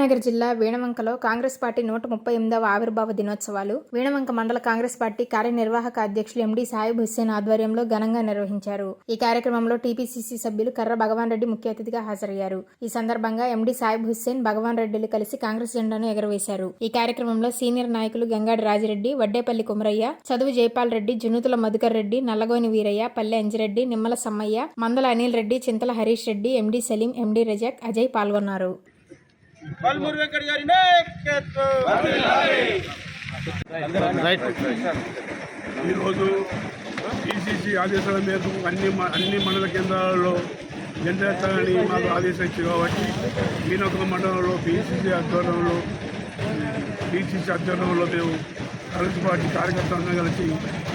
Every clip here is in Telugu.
కరీంనగర్ జిల్లా వీణవంకలో కాంగ్రెస్ పార్టీ నూట ముప్పై ఎనిమిదవ ఆవిర్భావ దినోత్సవాలు. వీణవంక మండల కాంగ్రెస్ పార్టీ కార్యనిర్వాహక అధ్యక్షులు ఎండి సాయిబ్ హుస్సేన్ ఆధ్వర్యంలో ఘనంగా నిర్వహించారు. ఈ కార్యక్రమంలో టీపీసీసీ సభ్యులు కర్ర భగవాన్ రెడ్డి ముఖ్య అతిథిగా హాజరయ్యారు. ఈ సందర్భంగా ఎండి సాయిబ్ హుస్సేన్ భగవాన్ రెడ్డిలు కలిసి కాంగ్రెస్ జెండాను ఎగరవేశారు. ఈ కార్యక్రమంలో సీనియర్ నాయకులు గంగాడి రాజిరెడ్డి వడ్డేపల్లి కుమరయ్య చదువు జైపాల్ రెడ్డి జునుతుల మధుకర్ రెడ్డి నల్లగోని వీరయ్య పల్లె అంజిరెడ్డి నిమ్మల సమ్మయ్య మందల అనిల్ రెడ్డి చింతల హరీష్ రెడ్డి ఎండి సలీం ఎండి రజాక్ అజయ్ పాల్గొన్నారు. బల్మూరి వెంకట గారి ఈరోజు ఈసీసీ ఆదేశాల మేరకు అన్ని మ- అన్ని మండల కేంద్రాలలో జెండా ఎత్తాలని మాకు ఆదేశం ఇచ్చారు కాబట్టి ఈయనొక మండలంలో పీసీసీ ఆధ్వర్యంలో పీసీసీ ఆధ్వర్యంలో మేము కాంగ్రెస్ పార్టీ కార్యకర్తలందరం కలిసి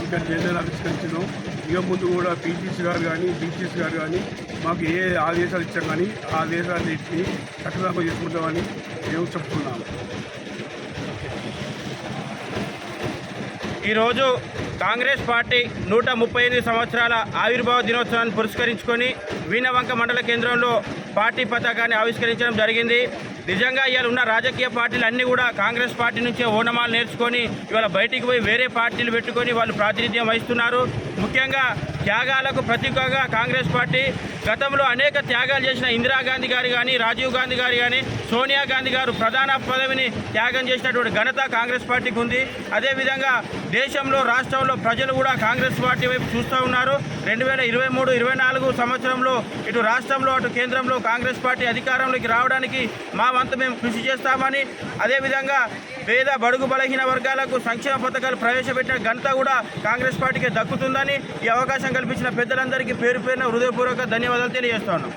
ఇక్కడ జెండాను ఆవిష్కరించినాం. ఇక ముందు కూడా పీసీసీ గారు కానీ బీసీసీ గారు కానీ మాకు ఏ ఆదేశాలు ఇచ్చాం కానీ ఆ ఆదేశాలన్నింటినీ చట్టదాప చేసుకుంటామని మేము చెప్తున్నాము ఈరోజు కాంగ్రెస్ పార్టీ నూట ముప్పై ఎనిమిది సంవత్సరాల ఆవిర్భావ దినోత్సవాన్ని పురస్కరించుకొని వీణవంక మండల కేంద్రంలో పార్టీ పతాకాన్ని ఆవిష్కరించడం జరిగింది. నిజంగా ఇవాళ ఉన్న రాజకీయ పార్టీలు అన్నీ కూడా కాంగ్రెస్ పార్టీ నుంచే ఓనమాలు నేర్చుకొని ఇవాళ బయటికి పోయి వేరే పార్టీలు పెట్టుకొని వాళ్ళు ప్రాతినిధ్యం వహిస్తున్నారు. ముఖ్యంగా త్యాగాలకు ప్రతీకగా కాంగ్రెస్ పార్టీ గతంలో అనేక త్యాగాలు చేసిన ఇందిరాగాంధీ గారు కానీ రాజీవ్ గాంధీ గారు కానీ సోనియా గాంధీ గారు ప్రధాన పదవిని త్యాగం చేసినటువంటి ఘనత కాంగ్రెస్ పార్టీకి ఉంది. అదేవిధంగా దేశంలో రాష్ట్రంలో ప్రజలు కూడా కాంగ్రెస్ పార్టీ వైపు చూస్తూ ఉన్నారు. రెండు వేల ఇరవై మూడు ఇరవై నాలుగు సంవత్సరంలో ఇటు రాష్ట్రంలో అటు కేంద్రంలో కాంగ్రెస్ పార్టీ అధికారంలోకి రావడానికి మా వంతు మేము కృషి చేస్తామని అదేవిధంగా పేద బడుగు బలహీన వర్గాలకు సంక్షేమ పథకాలు ప్రవేశపెట్టిన ఘనత కూడా కాంగ్రెస్ పార్టీకి దక్కుతుందని ఈ అవకాశం కల్పించిన పెద్దలందరికీ పేరు పేరున హృదయపూర్వక ధన్యవాదాలు తెలియజేస్తున్నాను